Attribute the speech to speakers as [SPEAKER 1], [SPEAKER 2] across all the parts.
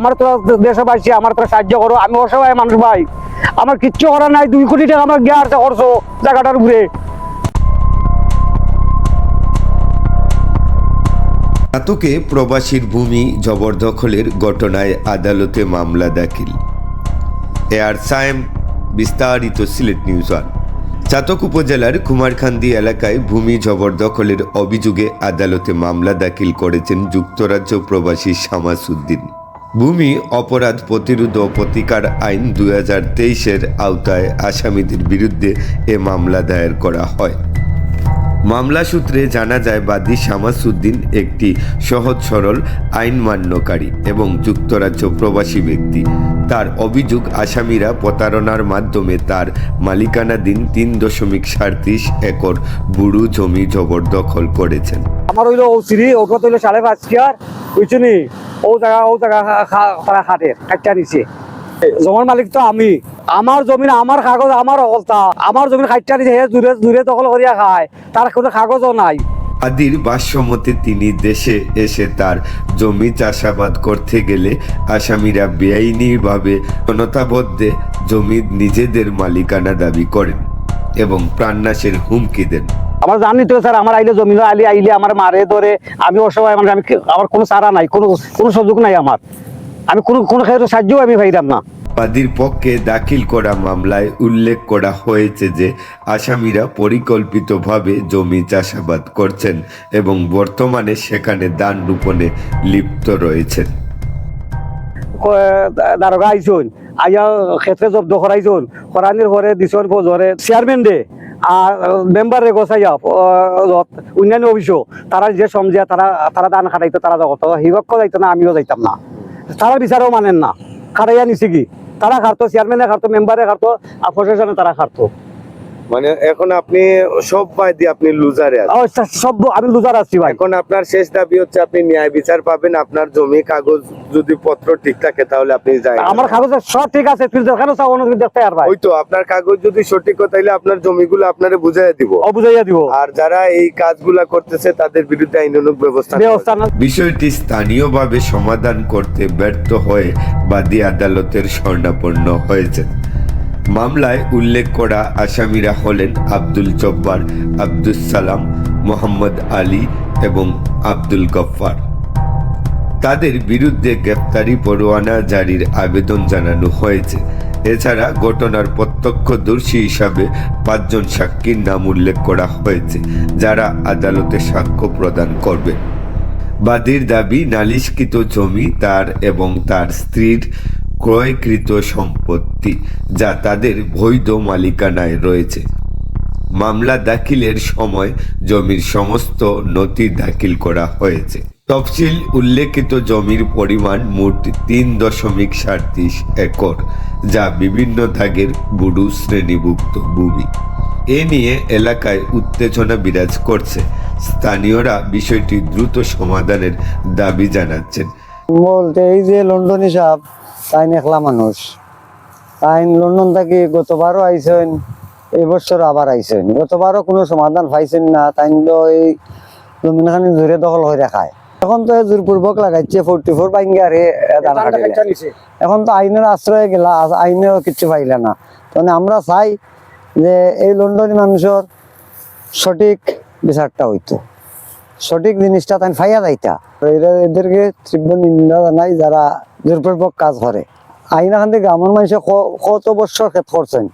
[SPEAKER 1] আমার তো দেশবাসী, আমার তো সাহায্য করো, আমি অসহায় মানুষ ভাই। আমার কিচ্ছু করার নাই, দুই কোটি টাকা আমার গিয়ার করছ জায়গাটার ঘুরে
[SPEAKER 2] চাতকে প্রবাসীর ভূমি জবরদখলের ঘটনায় আদালতে মামলা দাখিল। এয়ার সায়েম, বিস্তারিত সিলেট নিউজ ওয়ান। চাতক উপজেলার কুমারখান্দি এলাকায় ভূমি জবরদখলের অভিযোগে আদালতে মামলা দাখিল করেছেন যুক্তরাজ্য প্রবাসী শামাসুদ্দিন। ভূমি অপরাধ প্রতিরোধ ও প্রতিকার আইন দুই হাজার তেইশের আওতায় আসামিদের বিরুদ্ধে এ মামলা দায়ের করা হয়। মামলা সূত্রে জানা যায়, বাদী শামাসুদ্দিন একটি সহজ সরল আইন মান্যকারী এবং যুক্তরাজ্য প্রবাসী ব্যক্তি। তার অভিযোগ, আসামিরা প্রতারণার মাধ্যমে তার মালিকানাধীন তিন দশমিক সাঁত্রিশ একর বুড়ু জমি জবরদখল করেছেন।
[SPEAKER 1] আমার হইল ও সিঁড়ি ওটা হইল সাড়ে পাঁচ কিয়ার, বুঝছ ও জায়গা ও জায়গা তারা খাটে, কাটটা নিছে জমির মালিক তো আমি। আমার জমিন আমার কাগজ আমার অবস্থা আমার জমিন কাটটা নিছে হে দূরে দূরে দখল করিয়া খায়। তার কোনো কাগজও নাই।
[SPEAKER 2] আদির ভাষ্যমতে তিনি দেশে এসে তার জমি চাষাবাদ করতে গেলে আসামিরা বেআইনিভাবে জনতাবদ্ধে জমি নিজেদের মালিকানা দাবি করেন এবং প্রাণনাশের হুমকি দেন।
[SPEAKER 1] আমার জানি তো স্যার আমার আইলে জমিন আইলে আইলে আমার মারে ধরে। আমি অসহায় মানুষ আমি আমার কোনো সারা নাই কোনো কোনো সুযোগ নাই আমার। আমি কোনো কোনো ক্ষেত্রে সাহায্যও আমি পাইলাম না।
[SPEAKER 2] বাদীর পক্ষে দাখিল করা মামলায় উল্লেখ করা হয়েছে যে আসামিরা পরিকল্পিতভাবে জমি চাষাবাদ করছেন এবং বর্তমানে সেখানে দান রোপণে লিপ্ত রয়েছেন।
[SPEAKER 1] দারোগা আইসুন। আইয়া ক্ষেত্রে জব্দ করাইছুন করানির পরে দিছন ধরে চেয়ারম্যান দে আর মেম্বার রে গোসাইয়া অন্যান্য অফিসও তারা যে সমঝিয়া তারা তারা দান খাটাইতো তারা জগত হিগক্ষ যাইতো না, আমিও যাইতাম না। তারা বিচারও মানেন না। খাটাইয়া নিছে কি? তারা খারতো চেয়ারম্যানে খারতো মেম্বারে খারতো আর প্রশাসনে তারা খারতো
[SPEAKER 3] মানে এখন আপনি সব বাই দিয়ে আপনি লুজারে আছেন।
[SPEAKER 1] সব আমি লুজার আসছি ভাই।
[SPEAKER 3] এখন আপনার শেষ দাবি হচ্ছে আপনি ন্যায় বিচার পাবেন আপনার জমি কাগজ যদি পত্র ঠিক থাকে তাহলে আপনি যাই।
[SPEAKER 1] আমার কাগজে সব ঠিক আছে তুই দেখানো চাও? অন্য দেখতে আর ভাই।
[SPEAKER 3] ওই তো আপনার কাগজ যদি সঠিক হয় তাহলে আপনার জমিগুলো আপনারে বুঝাই দিব।
[SPEAKER 1] অবুঝাইয়া দিব।
[SPEAKER 3] আর যারা এই কাজগুলা করতেছে তাদের বিরুদ্ধে আইনানুগ ব্যবস্থা
[SPEAKER 1] ব্যবস্থা
[SPEAKER 2] বিষয়টি স্থানীয়ভাবে সমাধান করতে ব্যর্থ হয়ে বাদী আদালতের স্বর্ণাপন্ন হয়েছে। মামলায় উল্লেখ করা আসামিরা হলেন আব্দুল জব্বার আব্দুল সালাম, মোহাম্মদ আলী এবং আব্দুল গফফার। তাদের বিরুদ্ধে গ্রেপ্তারি পরোয়ানা জারির আবেদন জানানো হয়েছে। এছাড়া ঘটনার প্রত্যক্ষদর্শী হিসাবে পাঁচজন সাক্ষীর নাম উল্লেখ করা হয়েছে, যারা আদালতে সাক্ষ্য প্রদান করবে। বাদীর দাবি, নালিশকৃত জমি তার এবং তার স্ত্রীর ক্রয়কৃত সম্পত্তি যা তাদের বৈধ মালিকানায় রয়েছে। মামলা দাখিলের সময় জমির সমস্ত নথি দাখিল করা হয়েছে। তফসিল উল্লেখিত জমির পরিমাণ মোট তিন দশমিক সাঁত্রিশ একর, যা বিভিন্ন দাগের বুড়ু শ্রেণীভুক্ত ভূমি। এ নিয়ে এলাকায় উত্তেজনা বিরাজ করছে। স্থানীয়রা বিষয়টি দ্রুত সমাধানের দাবি জানাচ্ছেন।
[SPEAKER 4] বলতে এই যে লন্ডন হিসাব তাই একলা মানুষ। তাই লন্ডন থেকে গতবারও আইসেন এই বছর আবার আইসেন গতবারও কোনো সমাধান পাইছেন না তাই তো এই জমিনখানি জোরে দখল হয়ে দেখায় এখন তো জোরপূর্বক লাগাইছে ফোরটি ফোর বাইঙ্গে আর এখন তো আইনের আশ্রয়ে গেলা আইনেও কিছু পাইলে না। তাহলে আমরা চাই যে এই লন্ডনী মানুষের সঠিক বিচারটা হইতো। সঠিক জিনিসটা তাই ফাইয়া যাইতা। এদেরকে তীব্র নিন্দা জানাই যারা জোরপূর্বক কাজ করে। আইন এখান থেকে গ্রামের মানুষে কত বছর ক্ষেত করছেন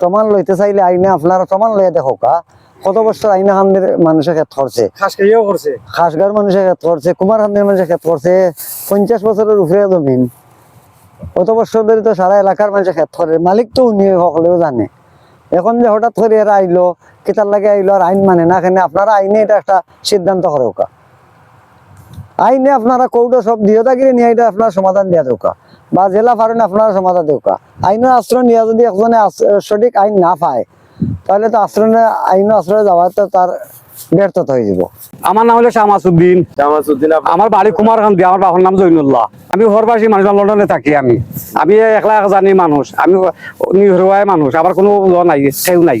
[SPEAKER 4] প্রমাণ লইতে চাইলে আইনে আপনারা প্রমাণ লইয়া দেখো কা। কত বছর আইন এখান মানুষের ক্ষেত করছে খাসগার মানুষের ক্ষেত করছে কুমার কুমারখান্দের মানুষের ক্ষেত করছে পঞ্চাশ বছরের উপরে জমিন। কত বছর ধরে তো সারা এলাকার মানুষের ক্ষেত করে মালিক তো উনি সকলেও জানে। এখন যে হঠাৎ করে এরা আইলো কেতার লাগে আইলো আর আইন মানে না এখানে আপনারা আইনে এটা একটা সিদ্ধান্ত করে ওকা আইনে আপনারা কৌটো সব দিয়ে থাকিলে নিয়ে এটা আপনার সমাধান দিয়া দৌকা। বা জেলা ফারেন আপনারা সমাধান দৌকা। আইনের আশ্রয় নিয়ে যদি একজনে সঠিক আইন না পায় তাহলে তো আশ্রয় আইনের আশ্রয় যাওয়া তো তার ব্যর্থতা হয়ে যাব।
[SPEAKER 1] আমার নাম হলো শামাসুদ্দিন
[SPEAKER 3] জামাসউদ্দিন আপনি?
[SPEAKER 1] আমার বাড়ি কুমারকান্দি আমার বাবার নাম জৈনুল্লাহ। আমি হরবাসী মানুষ লন্ডনে থাকি আমি। আমি একলা জানি মানুষ আমি নিহরুয়ায় মানুষ আমার কোনো ল নাই কেউ নাই।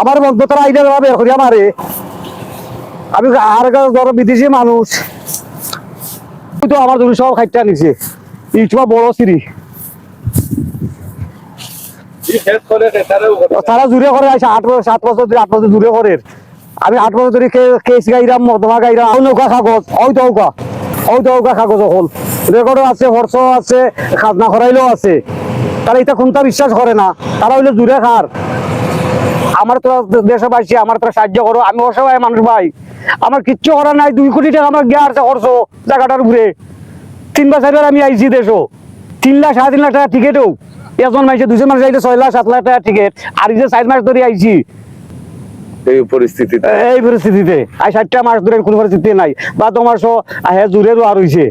[SPEAKER 1] আমার বন্ধু তারা আইলে বের করিয়া মারে আমি আর ধরো বিদেশি মানুষ। তো আমার জমি সব খাইতে নিছে ইউটিউব বড় সিঁড়ি। তারা জুড়ে করে আছে আট বছর সাত বছর আট বছর জুড়ে করে। আমি আট বছর ধরে কেস গাইরাম মর্দমা গাইরাম, ওই নৌকা কাগজ, ওই নৌকা। ওই নৌকা কাগজ হল রেকর্ডও আছে হর্ষ আছে, খাজনা খরাইলেও আছে। তারা এটা কোনটা বিশ্বাস করে না। তারা হইলে জুড়ে খার। আমার তো দেশবাসী আমার তো সাহায্য করো আমি অসহায় মানুষ ভাই। আমার কিচ্ছু করার নাই দুই কোটি টাকা আমার গিয়ে আছে খরচ জায়গাটার উপরে। তিন বছর আমি আইছি দেশও। তিন লাখ সাড়ে তিন লাখ টাকা টিকিটও। এজন মাইছে দুজন মানুষ আইলে ছয় লাখ সাত লাখ টাকা টিকিট। আর এই যে চার মাস ধরে আইছি।
[SPEAKER 3] এই পরিস্থিতিতে?
[SPEAKER 1] এই পরিস্থিতিতে। আই ষাটটা মাস ধরে কোনো পরিস্থিতি নাই। বা তোমার সো আহে জোরে আর হইছে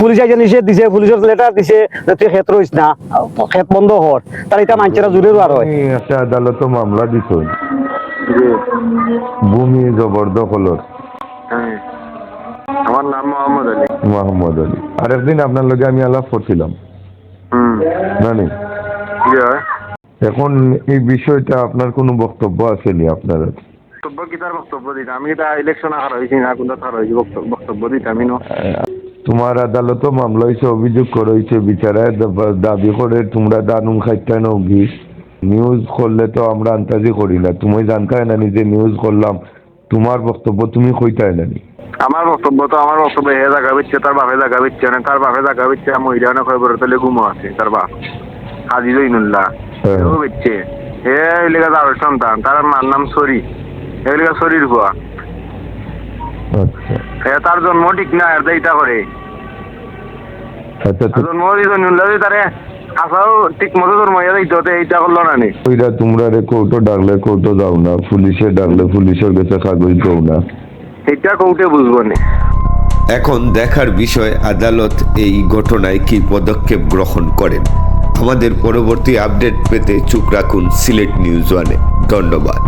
[SPEAKER 1] পুলিশ আইছে নিষেধ দিছে পুলিশের লেটার দিছে যে তুই ক্ষেত রইস না ক্ষেত বন্ধ হর তার এটা মানছেরা জোরে আর হয়।
[SPEAKER 5] একটা আদালত মামলা দিছ। ভূমি জবরদখলত
[SPEAKER 3] আমার নাম মোহাম্মদ আলী।
[SPEAKER 5] মোহাম্মদ আলী। আর একদিন আপনার লগে আমি আলাপ করছিলাম
[SPEAKER 3] হুম
[SPEAKER 5] জানি এখন এই বিষয়টা আপনার কোনো বক্তব্য আছে নি আপনার
[SPEAKER 3] বক্তব্য কি তার বক্তব্য দিতে আমি এটা ইলেকশন আকার হয়েছি না কোনটা তার হয়েছি বক্তব্য বক্তব্য দিতে আমি নো।
[SPEAKER 5] তোমার আদালত মামলা হয়েছে অভিযোগ করেছে বিচারায় দা- দাবি করে তোমরা দানুম খাইতে নগি নিউজ করলে তো আমরা আন্তাজি করি না। তুমি জানতে না নিজে নিউজ করলাম তোমার বক্তব্য তুমি কইতে না
[SPEAKER 3] আমার বক্তব্য তো আমার বক্তব্য হে জায়গা বিচ্ছে তার বাপে জায়গা বিচ্ছে না তার বাপে জায়গা বিচ্ছে মহিলা না খবর তাহলে ঘুমো আছে তার বাপ। হাজি জইনুল্লাহ
[SPEAKER 5] হ্যাঁ।
[SPEAKER 3] বিচ্ছে। হে এলাকা যাওয়ার সন্তান তার মার নাম সরি। এলাকা সরির হুয়া
[SPEAKER 5] আচ্ছা।
[SPEAKER 3] তার জন্ম ঠিক না আর এইটা করে।
[SPEAKER 5] আচ্ছা তো
[SPEAKER 3] জন্ম জইনুল্লাহ তারে আসাও ঠিক মতো জন্ম ইয়া দিতে হতে এইটা করল না নি।
[SPEAKER 5] ওইটা তোমরা রে কোর্টও ডাকলে কোর্টও যাও না পুলিশে ডাকলে পুলিশের কাছে কাগজ দাও না।
[SPEAKER 3] এইটা কৌটে বুঝব নি।
[SPEAKER 2] এখন দেখার বিষয় আদালত এই ঘটনায় কি পদক্ষেপ গ্রহণ করেন? আমাদের পরবর্তী আপডেট পেতে চোখ রাখুন সিলেট নিউজ ওয়ানে। ধন্যবাদ।